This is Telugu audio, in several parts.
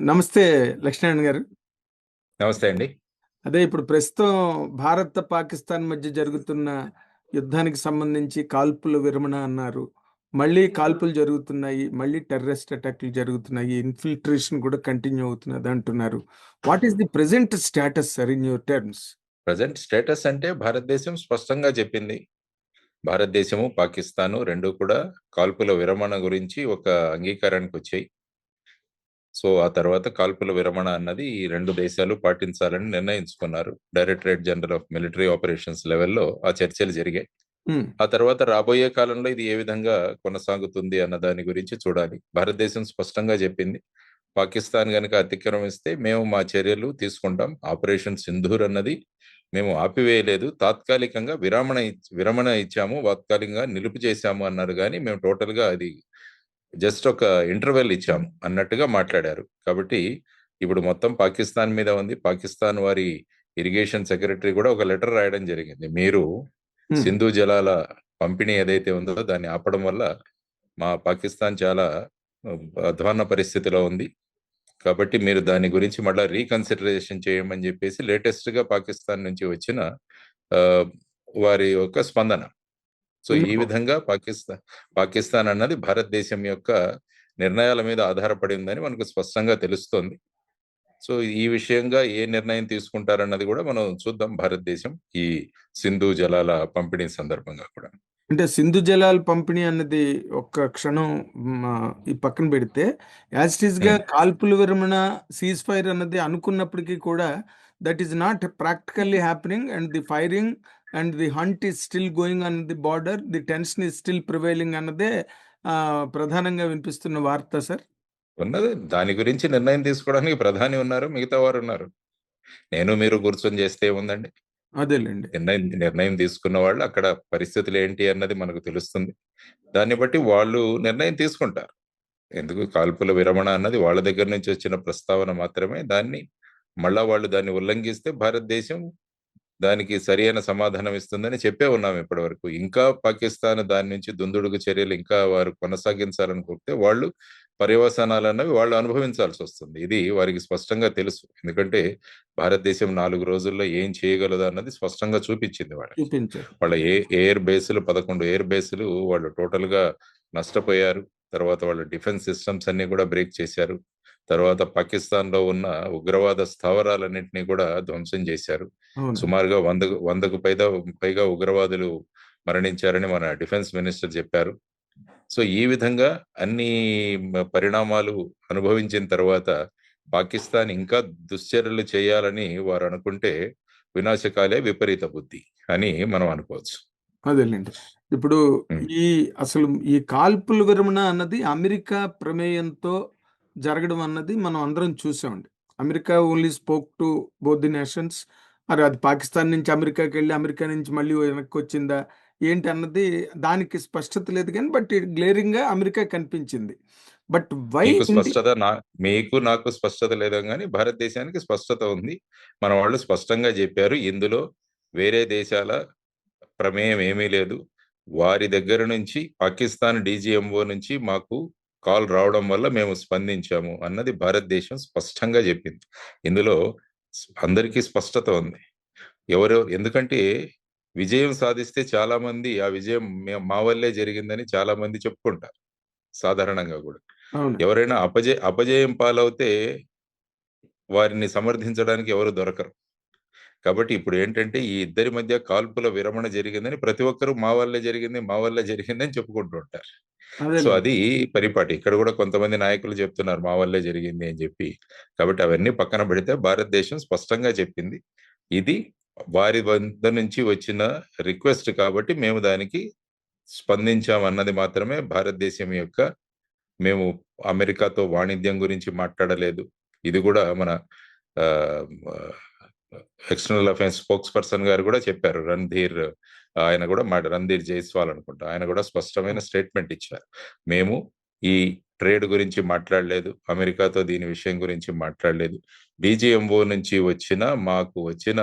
నమస్తే లక్ష్మీనారాయణ గారు. నమస్తే అండి. అదే ఇప్పుడు ప్రస్తుతం భారత్ పాకిస్తాన్ మధ్య జరుగుతున్న యుద్ధానికి సంబంధించి కాల్పుల విరమణ అన్నారు. మళ్ళీ కాల్పులు జరుగుతున్నాయి మళ్ళీ టెర్రరిస్ట్ అటాక్లు జరుగుతున్నాయి ఇన్ఫిల్ట్రేషన్ కూడా కంటిన్యూ అవుతున్నది అంటున్నారు. What is the present status sir in your terms? Present status అంటే భారతదేశం స్పష్టంగా చెప్పింది. భారతదేశము పాకిస్తాను రెండు కూడా కాల్పుల విరమణ గురించి ఒక అంగీకారానికి వచ్చాయి. సో ఆ తర్వాత కాల్పుల విరమణ అన్నది ఈ రెండు దేశాలు పాటించాలని నిర్ణయించుకున్నారు. Directorate general of military operations లెవెల్లో ఆ చర్చలు జరిగాయి. ఆ తర్వాత రాబోయే కాలంలో ఇది ఏ విధంగా కొనసాగుతుంది అన్న దాని గురించి చూడాలి. భారతదేశం స్పష్టంగా చెప్పింది. పాకిస్తాన్ గనుక అతిక్రమిస్తే మేము మా చర్యలు తీసుకుంటాం. ఆపరేషన్ సింధూర్ అన్నది మేము ఆపివేయలేదు. తాత్కాలికంగా విరమణ విరమణ ఇచ్చాము. తాత్కాలికంగా నిలుపు చేశాము అన్నారు కానీ మేము టోటల్గా అది జస్ట్ ఒక ఇంటర్వెల్ ఇచ్చాము అన్నట్టుగా మాట్లాడారు. కాబట్టి ఇప్పుడు మొత్తం పాకిస్తాన్ మీద ఉంది. పాకిస్తాన్ వారి ఇరిగేషన్ సెక్రటరీ కూడా ఒక లెటర్ రాయడం జరిగింది. మీరు సింధు జలాల పంపిణీ ఏదైతే ఉందో దాన్ని ఆపడం వల్ల మా పాకిస్తాన్ చాలా అధ్వాన్న పరిస్థితిలో ఉంది. కాబట్టి మీరు దాని గురించి మళ్ళీ రీకన్సిడరేషన్ చేయమని చెప్పేసి లేటెస్ట్గా పాకిస్తాన్ నుంచి వచ్చిన వారి యొక్క స్పందన. సో ఈ? విధంగా పాకిస్తాన్ పాకిస్తాన్ అన్నది భారతదేశం యొక్క నిర్ణయాల మీద ఆధారపడి ఉందని మనకు స్పష్టంగా తెలుస్తోంది సో ఈ విషయంగా ఏ నిర్ణయం తీసుకుంటారన్నది కూడా మనం చూద్దాం భారతదేశం ఈ సింధు జలాల పంపిణీ సందర్భంగా కూడా అంటే సింధు జలాల పంపిణీ అన్నది ఒక్క క్షణం ఈ పక్కన పెడితే యాజ్ ఇట్ ఈస్గా. కాల్పుల విరమణ సీజ్ ఫైర్ అన్నది అనుకున్నప్పటికీ కూడా that is not practically happening and the firing and the hunt is still going on the border the tension is still prevailing అన్నదే ప్రధానంగా వినిపిస్తున్న వార్త సార్ ఉన్నది. దాని గురించి నిర్ణయం తీసుకోవడానికి ప్రధాని ఉన్నారు మిగతా వారు ఉన్నారు. నేను మీరు కూర్చొని చేస్తే ఏముందండి? అదేలేండి. నిర్ణయం నిర్ణయం తీసుకున్న వాళ్ళు అక్కడ పరిస్థితులు ఏంటి అన్నది మనకు తెలుస్తుంది. దాన్ని బట్టి వాళ్ళు నిర్ణయం తీసుకుంటారు. ఎందుకు కాల్పుల విరమణ అన్నది వాళ్ళ దగ్గర నుంచి వచ్చిన ప్రస్తావన మాత్రమే. దాన్ని మళ్ళా వాళ్ళు దాన్ని ఉల్లంఘిస్తే భారతదేశం దానికి సరైన సమాధానం ఇస్తుందని చెప్పే ఉన్నాం ఇప్పటి వరకు ఇంకా పాకిస్తాన్ దాని నుంచి దుందుడుగు చర్యలు ఇంకా వారు కొనసాగించాలనుకుంటే వాళ్ళు పర్యవసానాలు అన్నవి వాళ్ళు అనుభవించాల్సి వస్తుంది. ఇది వారికి స్పష్టంగా తెలుసు. ఎందుకంటే భారతదేశం నాలుగు రోజుల్లో ఏం చేయగలదు అన్నది స్పష్టంగా చూపించింది వాళ్ళకి. చూపించారు. వాళ్ళ ఏ ఎయిర్ బేస్లు పదకొండు ఎయిర్ బేస్లు వాళ్ళు టోటల్గా నష్టపోయారు. తర్వాత వాళ్ళ డిఫెన్స్ సిస్టమ్స్ అన్ని కూడా బ్రేక్ చేశారు. తర్వాత పాకిస్తాన్లో ఉన్న ఉగ్రవాద స్థావరాలన్నింటినీ కూడా ధ్వంసం చేశారు. సుమారుగా వందకు వందకు పైగా పైగా ఉగ్రవాదులు మరణించారని మన డిఫెన్స్ మినిస్టర్ చెప్పారు. సో ఈ విధంగా అన్ని పరిణామాలు అనుభవించిన తర్వాత పాకిస్తాన్ ఇంకా దుశ్చర్యలు చేయాలని వారు అనుకుంటే వినాశకాలే విపరీత బుద్ధి అని మనం అనుకోవచ్చు. అదేలేండి. ఇప్పుడు. ఈ అసలు ఈ కాల్పుల విరమణ అన్నది అమెరికా ప్రమేయంతో జరగడం అన్నది మనం అందరం చూసామండి. America only spoke to both the nations. మరి అది పాకిస్తాన్ నుంచి అమెరికాకి వెళ్ళి అమెరికా నుంచి మళ్ళీ వెనక్కి వచ్చిందా ఏంటి అన్నది దానికి స్పష్టత లేదు కానీ బట్ గ్లేరింగ్గా అమెరికా కనిపించింది. బట్ వై స్పష్టత నా మీకు నాకు స్పష్టత లేదు కానీ భారతదేశానికి స్పష్టత ఉంది. మన వాళ్ళు స్పష్టంగా చెప్పారు. ఇందులో వేరే దేశాల ప్రమేయం ఏమీ లేదు. వారి దగ్గర నుంచి పాకిస్తాన్ డీజీఎంఓ నుంచి మాకు కాల్ రావడం వల్ల మేము స్పందించాము అన్నది భారతదేశం స్పష్టంగా చెప్పింది. ఇందులో అందరికీ స్పష్టత ఉంది. ఎవరు ఎందుకంటే విజయం సాధిస్తే చాలా మంది ఆ విజయం మే- వల్లే జరిగిందని చాలా మంది చెప్పుకుంటారు. సాధారణంగా కూడా. ఎవరైనా అపజయ అపజయం పాలవుతే వారిని సమర్థించడానికి ఎవరు దొరకరు. కాబట్టి ఇప్పుడు ఏంటంటే ఈ ఇద్దరి మధ్య కాల్పుల విరమణ జరిగిందని ప్రతి ఒక్కరు మా వల్లే జరిగింది మా వల్లే జరిగిందని చెప్పుకుంటూ ఉంటారు. సో అదే పరిపాటి. ఇక్కడ కూడా కొంతమంది నాయకులు చెప్తున్నారు మా వల్లే జరిగింది అని చెప్పి. కాబట్టి అవన్నీ పక్కన పెడితే భారతదేశం స్పష్టంగా చెప్పింది. ఇది వారి వద్ద నుంచి వచ్చిన రిక్వెస్ట్ కాబట్టి మేము దానికి స్పందించాం అన్నది మాత్రమే భారతదేశం యొక్క మేము అమెరికాతో వాణిజ్యం గురించి మాట్లాడలేదు. ఇది కూడా మన ఎక్స్టర్నల్ అఫైర్స్ స్పోక్స్ పర్సన్ గారు కూడా చెప్పారు రణ్ధీర్ ఆయన కూడా మా రణ్ధీర్ జైస్వాల్ అనుకుంటా ఆయన కూడా స్పష్టమైన స్టేట్మెంట్ ఇచ్చారు. మేము ఈ ట్రేడ్ గురించి మాట్లాడలేదు అమెరికాతో దీని విషయం గురించి మాట్లాడలేదు. డీజీఎంఓ నుంచి వచ్చిన మాకు వచ్చిన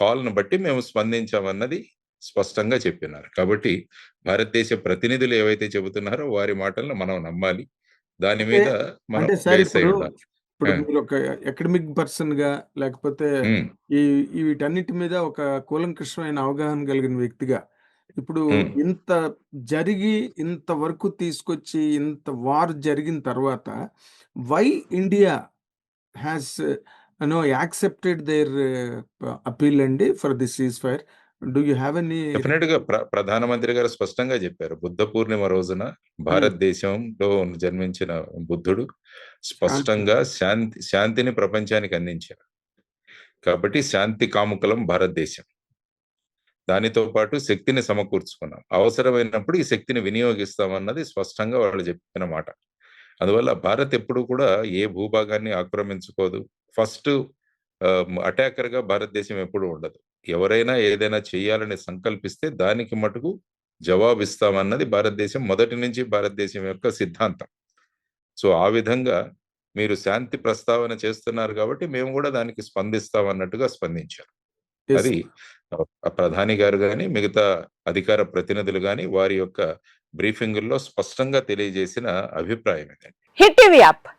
కాల్ను బట్టి మేము స్పందించామన్నది స్పష్టంగా చెప్పినారు. కాబట్టి భారతదేశ ప్రతినిధులు ఏవైతే చెబుతున్నారో వారి మాటలను మనం నమ్మాలి. దాని మీద మనం ఇప్పుడు! మీరు ఒక అకాడమిక్ పర్సన్‌గా లేకపోతే హ్మ్. ఈ ఈ వీటన్నిటి మీద ఒక కూలంకషమైన అవగాహన కలిగిన వ్యక్తిగా, ఇప్పుడు. ఇంత జరిగి ఇంతవరకు తీసుకొచ్చి ఇంత వార్ జరిగిన తర్వాత why India has you know accepted their appeal అండి for this ceasefire. Do you have any డెఫినిట్‌గా ప్ర ప్రధానమంత్రి గారు స్పష్టంగా చెప్పారు. బుద్ధ పూర్ణిమ రోజున హ్మ్. భారతదేశంలో జన్మించిన బుద్ధుడు. స్పష్టంగా శాంతి శాంతిని ప్రపంచానికి అందించారు. కాబట్టి శాంతి కాముకులం భారతదేశం. దానితో పాటు శక్తిని సమకూర్చుకున్నాం. అవసరమైనప్పుడు ఈ శక్తిని వినియోగిస్తామన్నది స్పష్టంగా వాళ్ళు చెప్పిన మాట. అందువల్ల భారత్ ఎప్పుడు కూడా ఏ భూభాగాన్ని ఆక్రమించుకోదు. ఫస్ట్ అటాకర్‌గా భారతదేశం ఎప్పుడు ఉండదు. ఎవరైనా ఏదైనా చేయాలని సంకల్పిస్తే దానికి మటుకు జవాబిస్తామన్నది భారతదేశం మొదటి నుంచి భారతదేశం యొక్క సిద్ధాంతం. సో, ఆ విధంగా మీరు శాంతి ప్రస్తావన చేస్తున్నారు కాబట్టి మేము కూడా దానికి స్పందిస్తాం అన్నట్టుగా స్పందించారు. అది ప్రధాని గారు గాని, మిగతా అధికార ప్రతినిధులు గాని వారి యొక్క బ్రీఫింగుల్లో స్పష్టంగా తెలియజేసిన అభిప్రాయం ఇదండి. Hit TV app